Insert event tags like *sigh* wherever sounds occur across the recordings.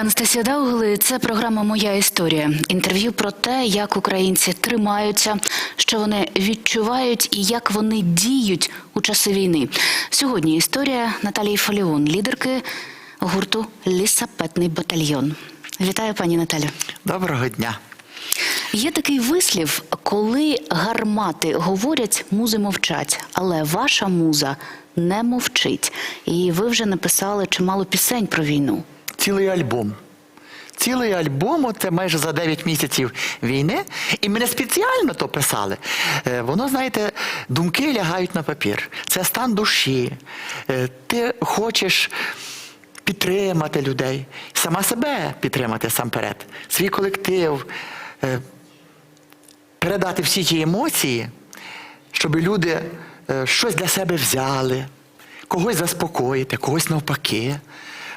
Анастасія Даугли. Це програма Моя історія. Інтерв'ю про те, як українці тримаються, що вони відчувають і як вони діють у часи війни. Сьогодні історія Наталії Фаліон, лідерки гурту Лісапетний батальйон. Вітаю, пані Наталю. Доброго дня. Є такий вислів, коли гармати говорять, музи мовчать, але ваша муза не мовчить. І ви вже написали чимало пісень про війну. Цілий альбом. Цілий альбом, це майже за 9 місяців війни, і ми не спеціально то писали. Е, Воно, знаєте, думки лягають на папір. Це стан душі. Е, Ти хочеш підтримати людей, сама себе підтримати сам перед, свій колектив, е, передати всі ті емоції, щоб люди щось для себе взяли, когось заспокоїти, когось навпаки,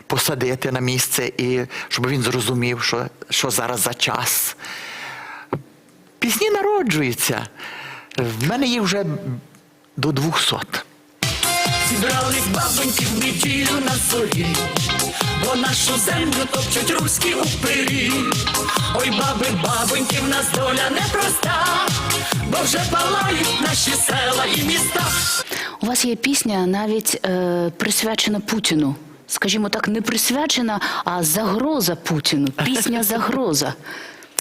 посадити на місце, і щоб він зрозумів, що, що зараз за час. Пісні народжуються. В мене їх вже до 200. Зібрались бабоньки в неділю на зорі, бо нашу землю топчуть руські упирі. Ой, баби, бабоньки, в нас доля непроста, бо вже палають наші села і міста. У вас є пісня навіть е, присвячена Путіну. Скажімо так, не присвячена, а загроза Путіну. Пісня *laughs* загроза.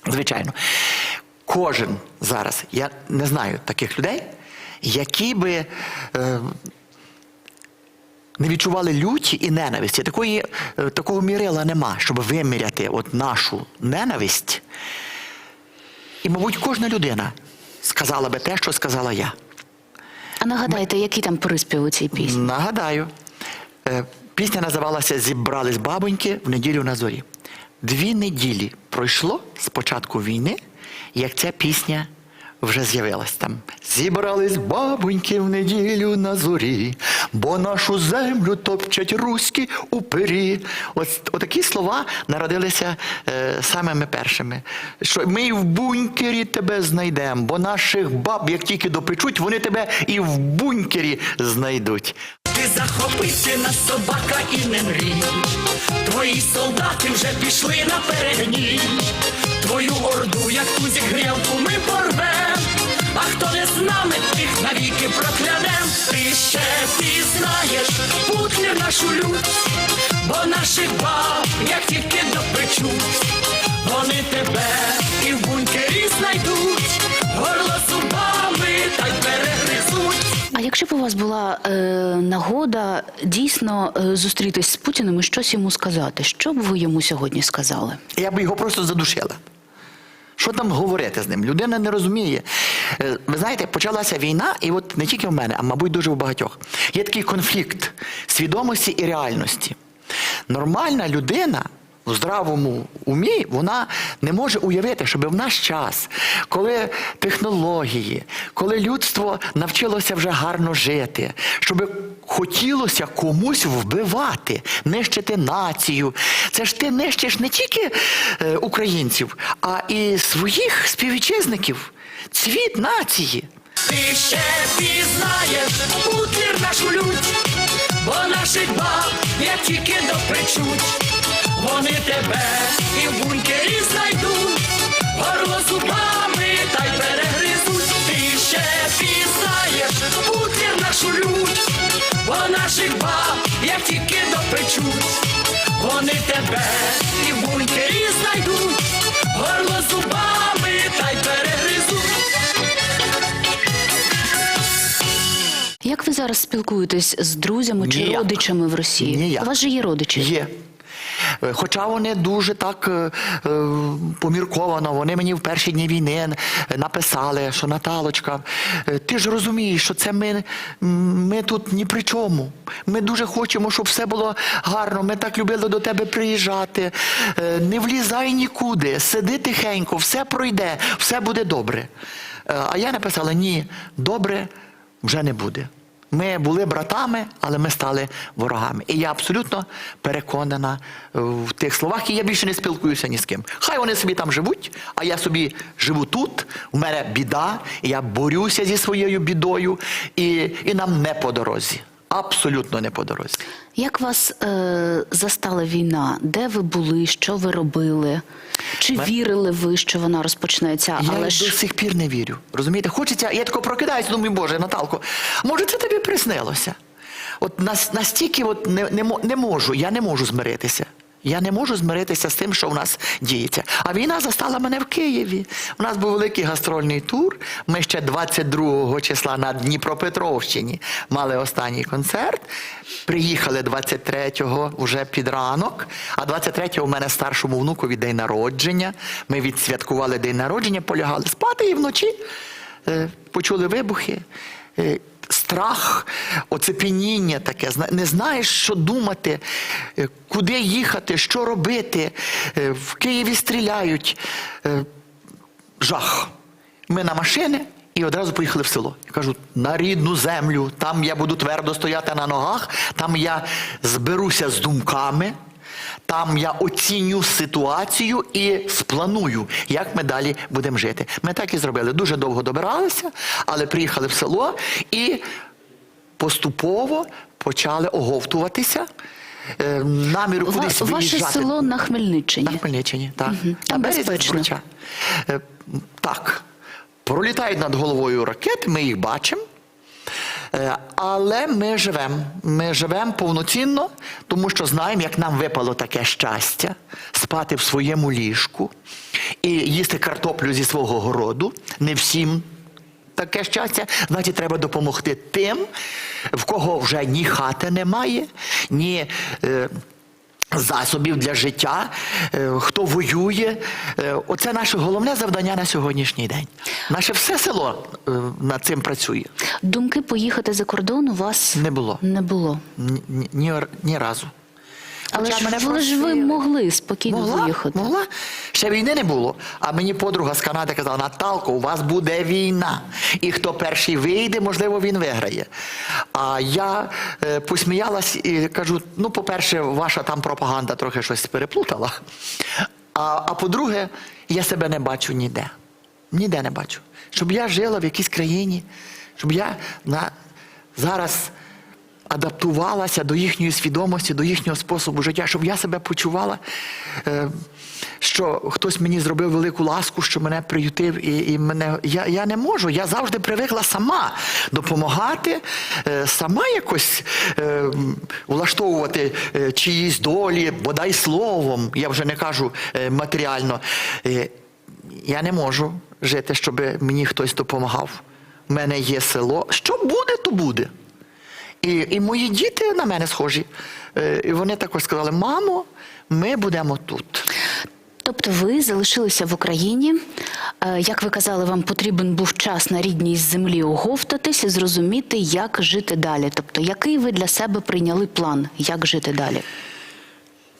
Звичайно, кожен зараз, я не знаю таких людей, які би е, не відчували люті і ненависті. Такої, е, такого мірила нема, щоб виміряти от нашу ненависть. І, мабуть, кожна людина сказала би те, що сказала я. А нагадайте, який там приспів у цій пісні? Нагадаю, е, пісня називалася Зібрались бабоньки в неділю на зорі. Дві неділі пройшло з початку війни, як ця пісня вже з'явилась там. Зібрались бабоньки в неділю на зорі, бо нашу землю топчать руські упирі. Ось отакі слова народилися е, самими першими. Що ми в бункері тебе знайдемо, бо наших баб, як тільки допечуть, вони тебе і в бункері знайдуть. Ти захопити нас собака і не мрій. Твої солдати вже пішли на передні. Твою орду, як ту зігрілку, навіки проклянем. Ти ще пізнаєш путлі нашу лють, бо наших баб, як тільки допечуть, вони тебе і в бункері знайдуть, горло зубами та й перегризуть. А якщо б у вас була е, нагода дійсно е, зустрітись з Путіним і щось йому сказати, що б ви йому сьогодні сказали? Я б його просто задушила. Що там говорити з ним? Людина не розуміє. Е, Ви знаєте, почалася війна, і от не тільки в мене, а мабуть дуже у багатьох. Є такий конфлікт свідомості і реальності. Нормальна людина в здравому умі, вона не може уявити, щоб в наш час, коли технології, коли людство навчилося вже гарно жити, щоб хотілося комусь вбивати, нищити націю. Це ж ти нищиш не тільки е, українців, а і своїх співвітчизників, цвіт нації. Ти ще пізнаєш путлір нашу лють, бо наших баб, як тільки допечуть, вони тебе і в бункері знайдуть, горло зубами та й перегризуть. Ти ще пізнаєш путлір нашу лють, бо наших баб, як тільки допечуть, вони тебе і в бункері знайдуть, горло зубами та й перегризуть. Як ви зараз спілкуєтесь з друзями чи Ніяк. родичами в Росії? Ніяк. У вас же є родичі? Є. Хоча вони дуже так е, е, помірковано, вони мені в перші дні війни написали, що Наталочка, е, ти ж розумієш, що це ми, ми тут ні при чому. Ми дуже хочемо, щоб все було гарно. Ми так любили до тебе приїжджати. Не влізай нікуди, сиди тихенько, все пройде, все буде добре. А я написала: ні, добре вже не буде. Ми були братами, але ми стали ворогами. І я абсолютно переконана е, в тих словах, і я більше не спілкуюся ні з ким. Хай вони собі там живуть, а я собі живу тут. У мене біда, і я борюся зі своєю бідою, і, і нам не по дорозі. Абсолютно не по дорозі. Як вас е, застала війна? Де ви були? Що ви робили? Чи Ми- вірили ви, що вона розпочнеться? Я Але до сих пір не вірю. Розумієте, хочеться, я тако прокидаюся, думаю, Боже, Наталко, може це тобі приснилося? От нас, настільки от не, не, не можу, я не можу змиритися. Я не можу змиритися з тим, що в нас діється. А війна застала мене в Києві. У нас був великий гастрольний тур. Ми ще 22 числа на Дніпропетровщині мали останній концерт. Приїхали 23-го вже під ранок, а 23-го у мене старшому внукові день народження. Ми відсвяткували день народження, полягали спати і вночі е, почули вибухи. Страх, оцепеніння таке, не знаєш, що думати, е, куди їхати, що робити. Е, В Києві стріляють. Е, Жах. Ми на машини і одразу поїхали в село. Я кажу, на рідну землю, там я буду твердо стояти на ногах, там я зберуся з думками, там я оціню ситуацію і спланую, як ми далі будемо жити. Ми так і зробили. Дуже довго добиралися, але приїхали в село і поступово почали оговтуватися. Е, Наміру ва- кудись ваше виїжджати. село на Хмельниччині. На Хмельниччині, так. На Там безпечно. Е, Так. Пролітають над головою ракети, ми їх бачимо. Е, Але ми живемо. Ми живемо повноцінно, тому що знаємо, як нам випало таке щастя спати в своєму ліжку і їсти картоплю зі свого городу. Не всім таке щастя. Значить, треба допомогти тим, в кого вже ні хати немає, ні. Е, Засобів для життя, е, хто воює. Е, Оце наше головне завдання на сьогоднішній день. Наше все село е, над цим працює. Думки поїхати за кордон у вас Не було. Не було. Ні, ні, ні, ні разу. Але ж, мене але ж ви могли спокійно Могла, виїхати. могла. Ще війни не було. А мені подруга з Канади казала, Наталко, у вас буде війна. І хто перший вийде, можливо, він виграє. А я е, посміялась і кажу: ну, по-перше, ваша там пропаганда трохи щось переплутала. А, а по-друге, я себе не бачу ніде. Ніде не бачу. Щоб я жила в якійсь країні, щоб я на, зараз адаптувалася до їхньої свідомості, до їхнього способу життя, щоб я себе почувала, е, що хтось мені зробив велику ласку, що мене приютив, і, і мене. Я, я не можу. Я завжди привикла сама допомагати, е, сама якось е, влаштовувати чиїсь долі, бодай словом. Я вже не кажу матеріально. Я не можу жити, щоб мені хтось допомагав. У мене є село. Що буде, то буде. І, і мої діти на мене схожі. Е, І вони також сказали: мамо, ми будемо тут. Тобто ви залишилися в Україні. Е, Як ви казали, вам потрібен був час на рідній землі оговтатись і зрозуміти, як жити далі. Тобто, який ви для себе прийняли план, як жити далі?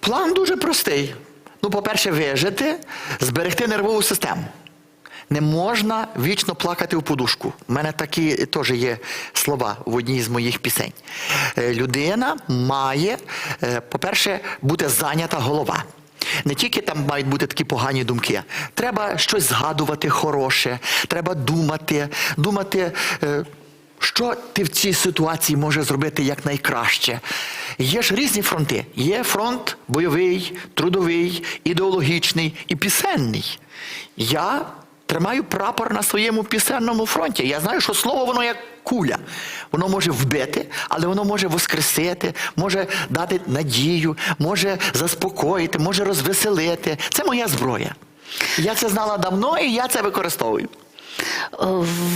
План дуже простий. Ну, по-перше, вижити, зберегти нервову систему. Не можна вічно плакати у подушку. У мене такі теж є слова в одній з моїх пісень. Е, Людина має, е, по-перше, бути зайнята голова. Не тільки там мають бути такі погані думки. Треба щось згадувати хороше, треба думати, думати. е, що ти в цій ситуації можеш зробити якнайкраще? Є ж різні фронти. Є фронт бойовий, трудовий, ідеологічний і пісенний. Я тримаю прапор на своєму пісенному фронті. Я знаю, що слово воно як куля. Воно може вбити, але воно може воскресити, може дати надію, може заспокоїти, може розвеселити. Це моя зброя. Я це знала давно і я це використовую.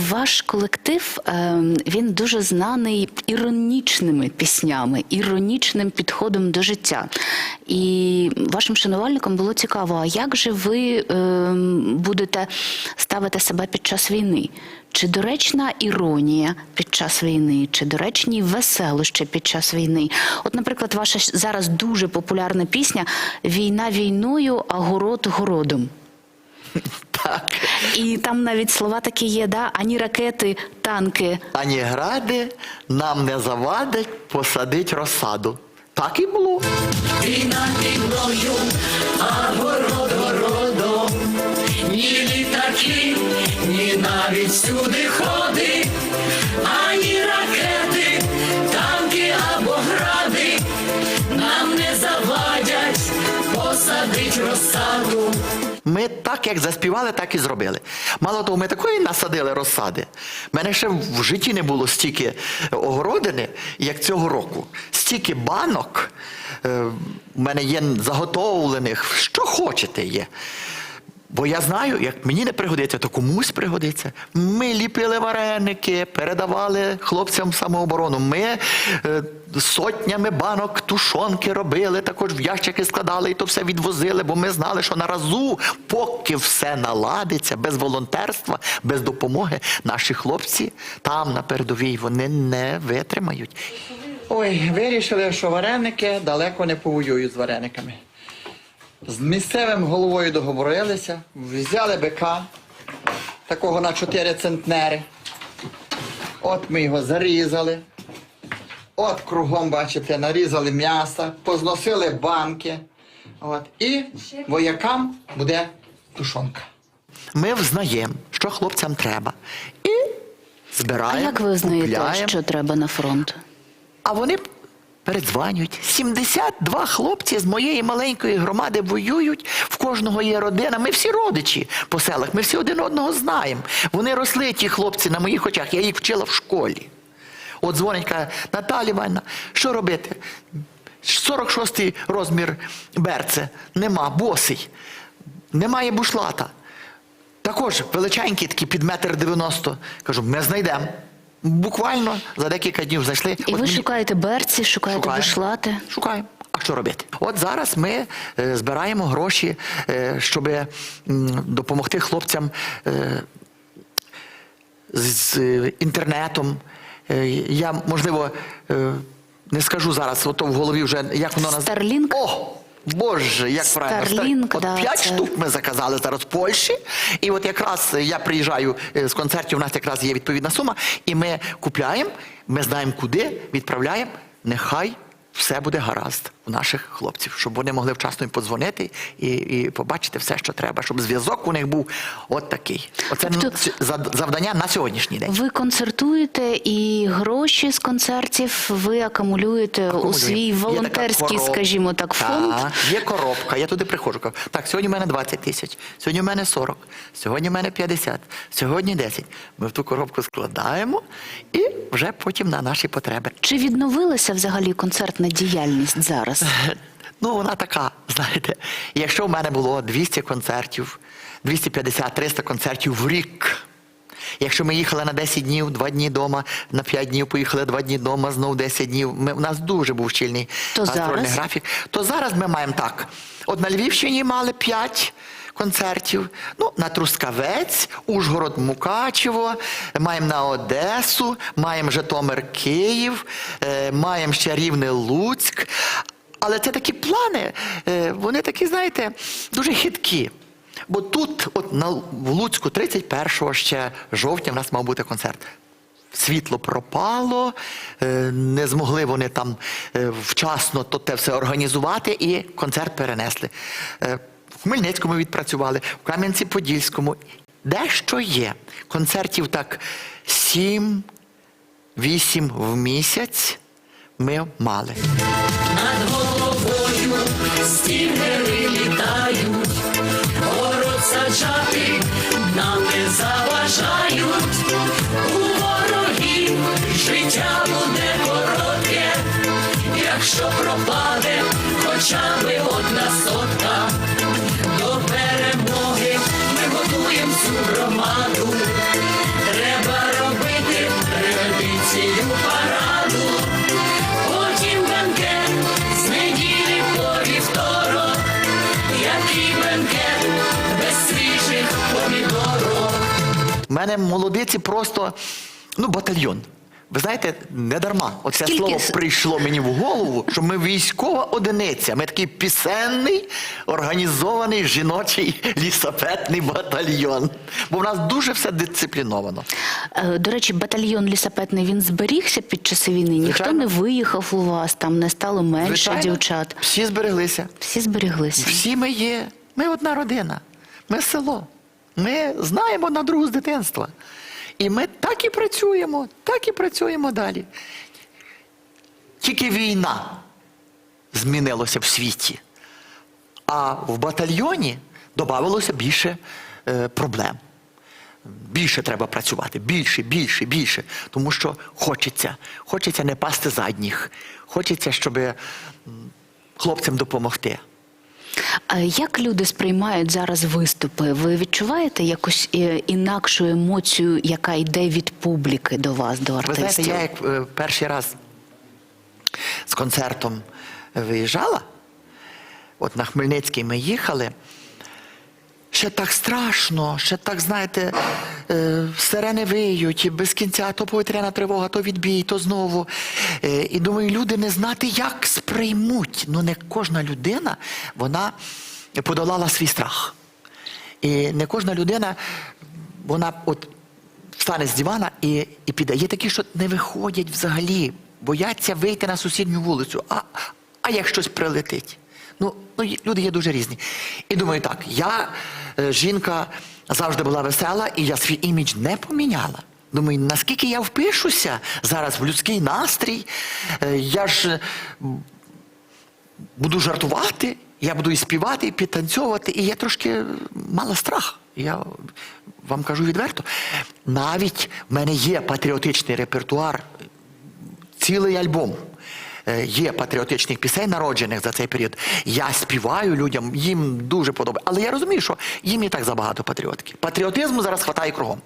Ваш колектив е, він дуже знаний іронічними піснями, іронічним підходом до життя. І вашим шанувальникам було цікаво, а як же ви е, будете ставити себе під час війни? Чи доречна іронія під час війни, чи доречні веселощі під час війни? От, наприклад, ваша зараз дуже популярна пісня Війна війною, а город городом. Так. І там навіть слова такі є, да? ані ракети, танки. Ані гради нам не завадить посадить розсаду. Так і було. Війна війною, а город городом. Ні літаки, ні навіть сюди ходи, ми так, як заспівали, так і зробили. Мало того, ми такої насадили розсади. У мене ще в житті не було стільки огородини, як цього року. Стільки банок. е, У мене є заготовлених, що хочете є. Бо я знаю, як мені не пригодиться, то комусь пригодиться. Ми ліпили вареники, передавали хлопцям самооборону. Ми е, сотнями банок тушонки робили, також в ящики складали і то все відвозили, бо ми знали, що на разу, поки все наладиться, без волонтерства, без допомоги, наші хлопці там на передовій вони не витримають. Ой, вирішили, що вареники далеко не повоюють з варениками. З місцевим головою договорилися, взяли бика, такого на 4 центнери. От ми його зарізали. От кругом, бачите, нарізали м'ясо, позносили банки. От. І воякам буде тушонка. Ми взнаємо, що хлопцям треба. І А як ви знаєте, купляємо. що треба на фронт? А вони передзванюють. 72 хлопці з моєї маленької громади воюють. В кожного є родина. Ми всі родичі по селах. Ми всі один одного знаємо. Вони росли, ті хлопці, на моїх очах. Я їх вчила в школі. От дзвонить, каже, Наталі Івановна, що робити? 46-й розмір берце. Нема, босий. Немає бушлата. Також величенькі такі під метр дев'яносто. Кажу, ми знайдемо. Буквально за декілька днів знайшли. І От ви мені- шукаєте берці, шукаєте Шукаємо. бушлати. Шукаємо. А що робити? От зараз ми е, збираємо гроші, е, щоб допомогти хлопцям е, з, з, е, інтернетом. Е, я, можливо, е, не скажу зараз, ото в голові вже як воно наз- Starlink? О! Боже, як правильно. Starlink, От да, п'ять це- штук ми заказали зараз в Польщі. І от якраз я приїжджаю е, з концертів, у нас якраз є відповідна сума, і ми купляємо, ми знаємо куди, відправляємо. Нехай все буде гаразд у наших хлопців, щоб вони могли вчасно їм подзвонити і, і побачити все, що треба, щоб зв'язок у них був от такий. Оце Тобто- ну, завдання на сьогоднішній день. Ви концертуєте і гроші з концертів ви акумулюєте у свій волонтерський, коробка. скажімо так, фонд. Так, є коробка, я туди приходжу. кажу, так, сьогодні в мене 20 тисяч, сьогодні в мене 40, сьогодні в мене 50, сьогодні 10. Ми в ту коробку складаємо і вже потім на наші потреби. Чи відновилася взагалі концертна діяльність зараз? *laughs* Ну, вона така, знаєте, якщо в мене було 200 концертів, 250-300 концертів в рік. Якщо ми їхали на 10 днів, 2 дні вдома, на 5 днів поїхали 2 дні вдома, знов 10 днів. Ми, у нас дуже був щільний То гастрольний графік. То зараз ми маємо так. От на Львівщині мали 5 концертів, ну, на Трускавець, Ужгород, Мукачево, маємо на Одесу, маємо Житомир, Київ, е, маємо ще Рівне Луцьк. Але це такі плани, е, вони такі, знаєте, дуже хиткі. Бо тут, от на в Луцьку, 31 ще жовтня, в нас мав бути концерт. Світло пропало, е, не змогли вони там вчасно то те все організувати, і концерт перенесли. Хмельницькому відпрацювали, в Кам'янці-Подільському. Дещо є. Концертів так 7-8 в місяць ми мали. Над головою стінгери літають, город саджати нам не заважають. У ворогів життя буде коротке, якщо пропаде хоча би одна сотка. Мене молодиці просто ну, батальйон. Ви знаєте, не дарма. Оце Скільки слово прийшло мені в голову, що ми військова одиниця. Ми такий пісенний, організований жіночий лісопетний батальйон. Бо в нас дуже все дисципліновано. Е, До речі, батальйон лісапетний він зберігся під часи війни. Ніхто Звичайно. не виїхав у вас, там не стало менше Звичайно, дівчат. Всі збереглися. Всі зберіглися. Всі ми є. Ми одна родина. Ми село. Ми знаємо на другу з дитинства. І ми так і працюємо, так і працюємо далі. Тільки війна змінилася в світі. А в батальйоні додавалося більше е, проблем. Більше треба працювати, більше, більше, більше. Тому що хочеться. Хочеться не пасти задніх. Хочеться, щоб хлопцям допомогти. Як люди сприймають зараз виступи? Ви відчуваєте якусь е, інакшу емоцію, яка йде від публіки до вас, до Ви знаєте, я як е, перший раз з концертом виїжджала, от на Хмельницький ми їхали. Ще так страшно, ще так, знаєте, сирени виють, без кінця то повітряна тривога, то відбій, то знову. Е, і думаю, люди не знати, як сприймуть. Ну, не кожна людина, вона подолала свій страх. І не кожна людина, вона от встане з дивана і, і піде. Є такі, що не виходять взагалі, бояться вийти на сусідню вулицю. А, а як щось прилетить? Ну, ну, люди є дуже різні. І думаю, так, я е, жінка завжди була весела, і я свій імідж не поміняла. Думаю, наскільки я впишуся зараз в людський настрій, е, я ж е, буду жартувати, я буду і співати, і підтанцьовувати, і я трошки мала страх. Я вам кажу відверто. Навіть в мене є патріотичний репертуар, цілий альбом. Е, Є патріотичних пісень, народжених за цей період. Я співаю людям, їм дуже подобається. Але я розумію, що їм і так забагато патріотики. Патріотизму зараз хватає кругом.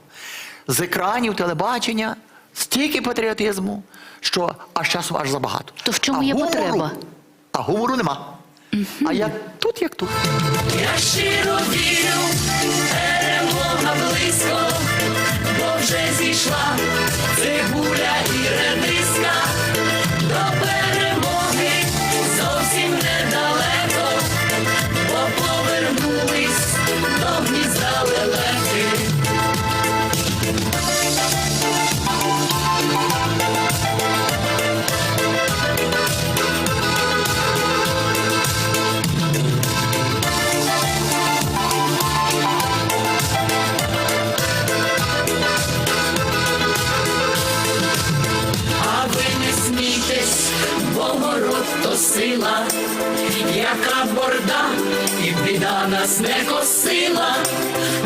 З екранів, телебачення, стільки патріотизму, що аж часом аж забагато. То в чому А є гумору- потреба? А гумору нема. А я тут як тут. Я щиро вірю, перемога близько, бо вже зійшла не косила,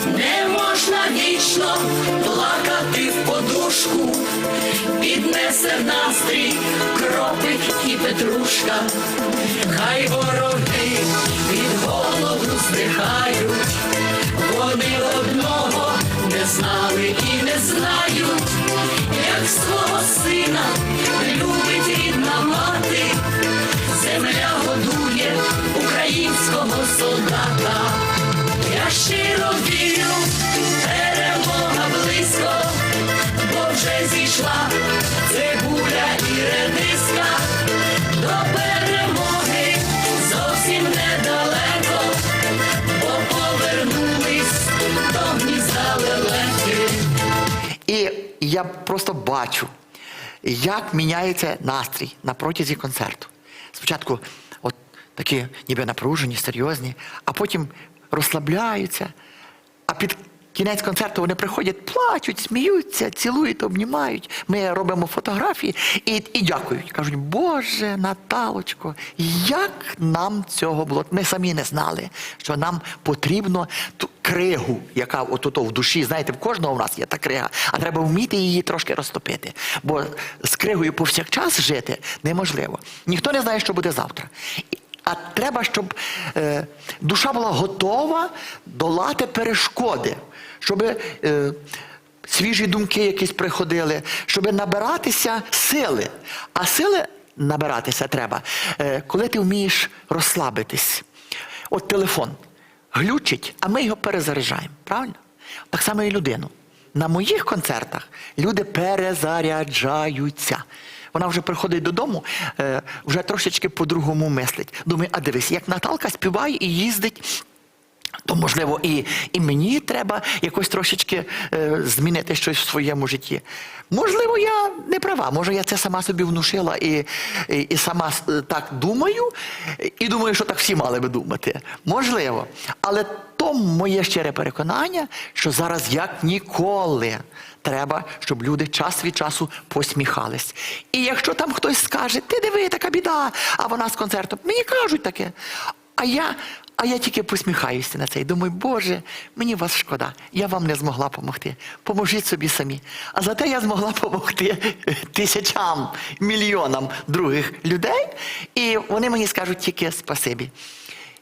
не можна вічно плакати в подушку, піднесе настрій кропик і петрушка, хай вороги від голоду здихають, вони одного не знали і не знають, як свого сина вже цибуля і редиска. До перемоги зовсім недалеко, бо повернулись до гнізда лелеки. І я просто бачу, як міняється настрій на протязі концерту. Спочатку от такі ніби напружені, серйозні, а потім розслабляються. А під кінець концерту вони приходять, плачуть, сміються, цілують, обнімають. Ми робимо фотографії і, і дякують. Кажуть, Боже, Наталочко, як нам цього було? Ми самі не знали, що нам потрібно ту кригу, яка от в душі, знаєте, в кожного в нас є та крига, а треба вміти її трошки розтопити. Бо з кригою повсякчас жити неможливо. Ніхто не знає, що буде завтра. А треба, щоб е, душа була готова долати перешкоди, щоб е, свіжі думки якісь приходили, щоб набиратися сили. А сили набиратися треба, е, коли ти вмієш розслабитись. От телефон глючить, а ми його перезаряджаємо. Правильно? Так само і людину. На моїх концертах люди перезаряджаються. Вона вже приходить додому, е, вже трошечки по-другому мислить. Думає, а дивись, як Наталка співає і їздить. То, можливо, і, і мені треба якось трошечки е, змінити щось в своєму житті. Можливо, я не права. Може, я це сама собі внушила і, і, і сама е, так думаю, і думаю, що так всі мали би думати. Можливо. Але то моє щире переконання, що зараз як ніколи треба, щоб люди час від часу посміхались. І якщо там хтось скаже, ти диви, така біда, а вона з концертом, мені кажуть таке. А я, А я тільки посміхаюся на це і думаю, Боже, мені вас шкода, я вам не змогла допомогти. Поможіть собі самі. А зате я змогла допомогти тисячам, мільйонам других людей, і вони мені скажуть тільки спасибі.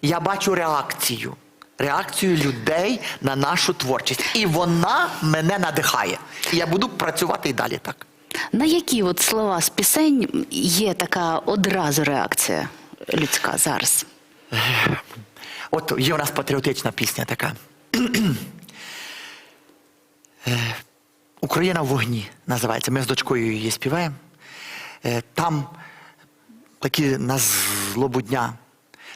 Я бачу реакцію. Реакцію людей на нашу творчість. І вона мене надихає. І я буду працювати і далі так. На які от слова з пісень є така одразу реакція людська зараз? От є у нас патріотична пісня така. *clears throat* Е, Україна в вогні називається. Ми з дочкою її співаємо. Е, Там такі на злобу дня.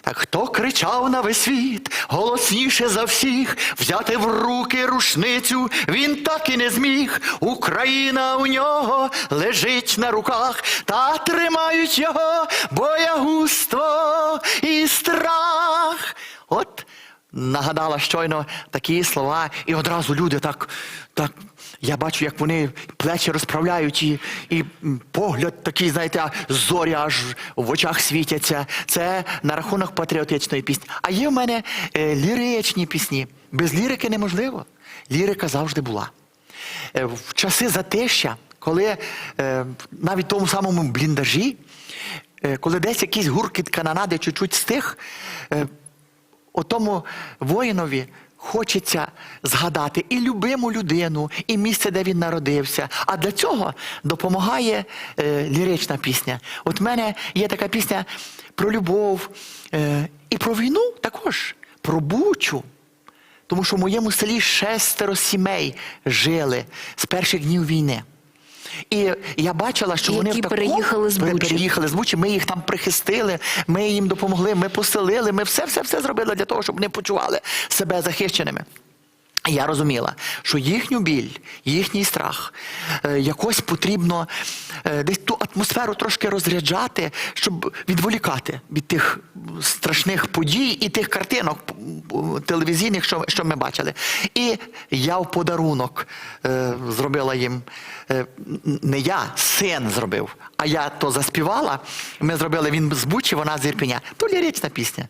Так хто кричав на весь світ, голосніше за всіх, взяти в руки рушницю, він так і не зміг. Україна у нього лежить на руках, та тримають його боягузтво і страх. От нагадала щойно такі слова, і одразу люди так, так. Я бачу, як вони плечі розправляють, і, і погляд такий, знаєте, зорі аж в очах світяться. Це на рахунок патріотичної пісні. А є в мене е, ліричні пісні. Без лірики неможливо. Лірика завжди була. Е, в часи затища, коли е, навіть в тому самому бліндажі, е, коли десь якийсь гуркіт канонади чуть-чуть стих, е, отому воїнові хочеться згадати і любиму людину, і місце, де він народився. А для цього допомагає е, лірична пісня. От в мене є така пісня про любов е, і про війну також, про бучу. Тому що в моєму селі шестеро сімей жили з перших днів війни. І я бачила, що вони в такому- переїхали з Бучі. переїхали з Бучі. Ми їх там прихистили, ми їм допомогли, ми поселили, ми все, все, все зробили для того, щоб вони почували себе захищеними. Я розуміла, що їхню біль, їхній страх е, якось потрібно е, десь ту атмосферу трошки розряджати, щоб відволікати від тих страшних подій і тих картинок телевізійних, що, що ми бачили. І я в подарунок е, зробила їм. е, не я, син зробив, а я то заспівала. Ми зробили він з Бучі, вона з Ірпіня. То лірична пісня.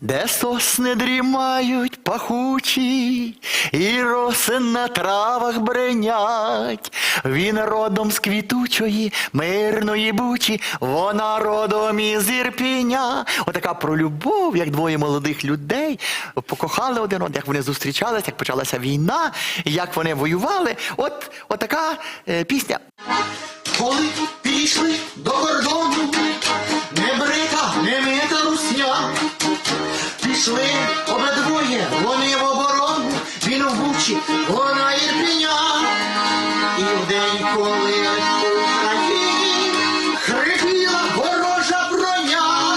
Де сосни дрімають пахучі, і роси на травах бренять. Він родом з квітучої, мирної бучі, вона родом із Ірпіня. Отака про любов, як двоє молодих людей покохали один одного, як вони зустрічалися, як почалася війна, як вони воювали. От, от така е, пісня. Коли пішли до кордону, не брита, не мита русня. Пішли обидвоє, вони в оборону, він у бучі, вона ірпіня. І в день, коли в Україні хрипіла ворожа броня,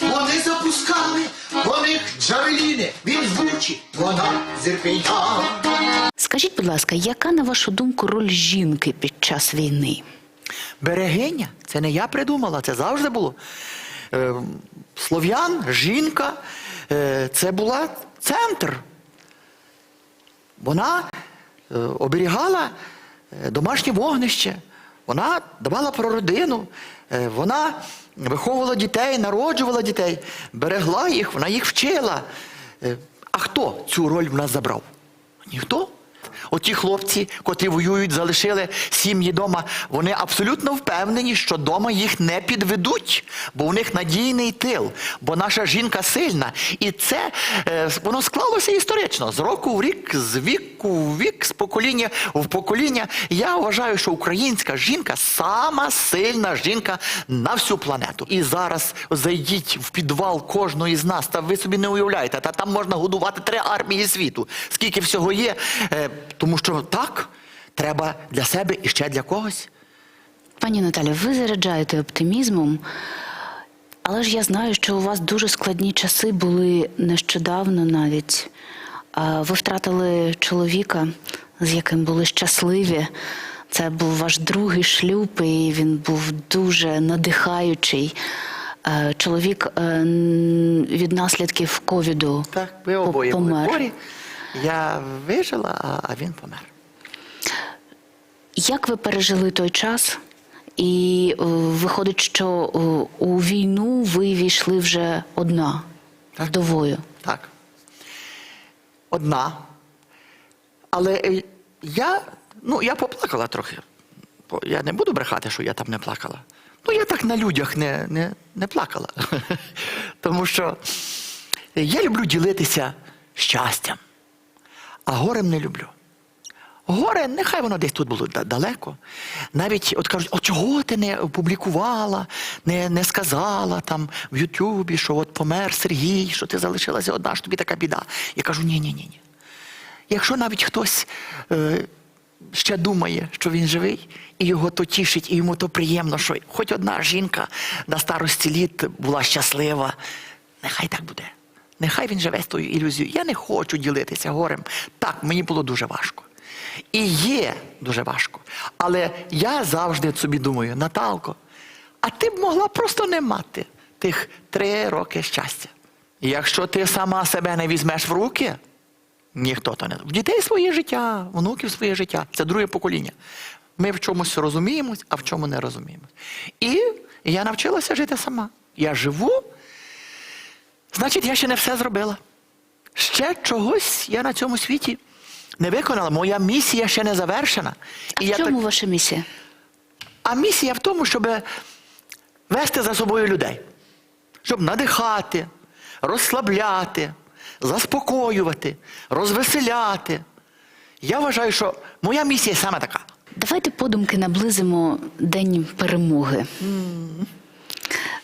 вони запускали по них джавеліни, він з бучі, вона з. Скажіть, будь ласка, яка на вашу думку роль жінки під час війни? Берегиня, це не я придумала, це завжди було. Е, Слов'ян, жінка, е, це була центр. Вона е, оберігала домашнє вогнище, вона дбала про родину, вона виховувала дітей, народжувала дітей, берегла їх, вона їх вчила. А хто цю роль в нас забрав? Ніхто. Оті хлопці, котрі воюють, залишили сім'ї дома, вони абсолютно впевнені, що дома їх не підведуть, бо у них надійний тил, бо наша жінка сильна. І це е, воно склалося історично з року в рік, з віку в вік, з покоління в покоління. Я вважаю, що українська жінка сама сильна жінка на всю планету. І зараз зайдіть в підвал кожної з нас, та ви собі не уявляєте, та там можна годувати три армії світу. Скільки всього є, Е, тому що так треба для себе і ще для когось. Пані Наталі, ви заряджаєте оптимізмом, але ж я знаю, що у вас дуже складні часи були нещодавно навіть. Ви втратили чоловіка, з яким були щасливі. Це був ваш другий шлюб, і він був дуже надихаючий. Чоловік е, від наслідків ковіду Так, по- обоє були помер. хворі. Я вижила, а, він помер. Як ви пережили той час? І е, виходить, що е, у війну ви війшли вже одна. вдовою. Так. Одна. Але е, я, ну, я поплакала трохи. Я не буду брехати, що я там не плакала. Ну, я так на людях не, не, не плакала. *laughs* Тому що я люблю ділитися щастям, а горем не люблю. Горе, нехай воно десь тут було далеко. Навіть от кажуть, о чого ти не опублікувала, не, не сказала там в Ютубі, що от помер Сергій, що ти залишилася одна, що тобі така біда. Я кажу, ні, ні, ні, ні. Якщо навіть хтось е, ще думає, що він живий, і його то тішить, і йому то приємно, що хоч одна жінка на старості літ була щаслива, нехай так буде. Нехай він живе з тою ілюзією. Я не хочу ділитися горем. Так, мені було дуже важко. І є дуже важко. Але я завжди собі думаю, Наталко, а ти б могла просто не мати тих три роки щастя. Якщо ти сама себе не візьмеш в руки, ніхто то не. В дітей своє життя, внуків своє життя. Це друге покоління. Ми в чомусь розуміємось, а в чому не розуміємось. І я навчилася жити сама. Я живу, значить, я ще не все зробила. Ще чогось я на цьому світі не виконала. Моя місія ще не завершена. А І в я чому так- ваша місія? а місія в тому, щоб вести за собою людей, щоб надихати, розслабляти, заспокоювати, розвеселяти. Я вважаю, що моя місія саме така. Давайте подумки наблизимо День перемоги.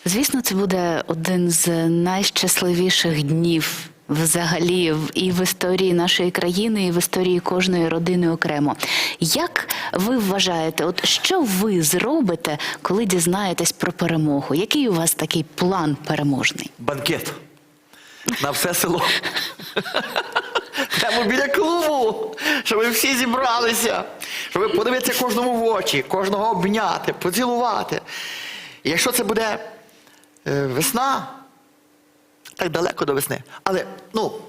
Звісно, це буде один з найщасливіших днів взагалі і в історії нашої країни, і в історії кожної родини окремо. Як ви вважаєте, от що ви зробите, коли дізнаєтесь про перемогу? Який у вас такий план переможний? Банкет. На все село. Прямо біля клубу, щоб ви всі зібралися, щоб подивитися кожному в очі, кожного обняти, поцілувати. Якщо це буде весна, так далеко до весни. Але, ну,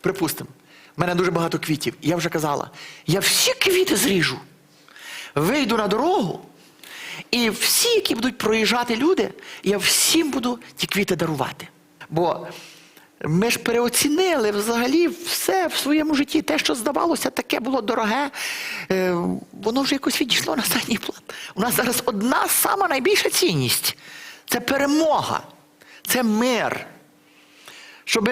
припустимо, в мене дуже багато квітів. Я вже казала, я всі квіти зріжу, вийду на дорогу, і всі, які будуть проїжджати люди, я всім буду ті квіти дарувати. Бо ми ж переоцінили взагалі все в своєму житті. Те, що здавалося, таке було дороге, е, воно вже якось відійшло на задній план. У нас зараз одна сама найбільша цінність це перемога, це мир. Щоб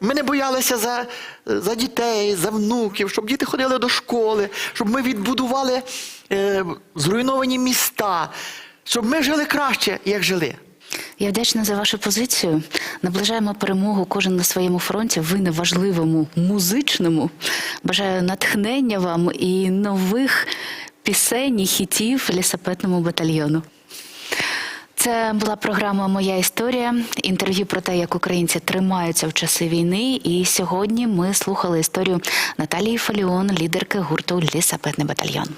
ми не боялися за, за дітей, за внуків, щоб діти ходили до школи, щоб ми відбудували е, зруйновані міста, щоб ми жили краще, як жили. Я вдячна за вашу позицію. Наближаємо перемогу кожен на своєму фронті. Ви на важливому музичному. Бажаю натхнення вам і нових пісень і хітів лісапетному батальйону. Це була програма Моя історія. Інтерв'ю про те, як українці тримаються в часи війни. І сьогодні ми слухали історію Наталії Фаліон, лідерки гурту Лісапетний батальйон.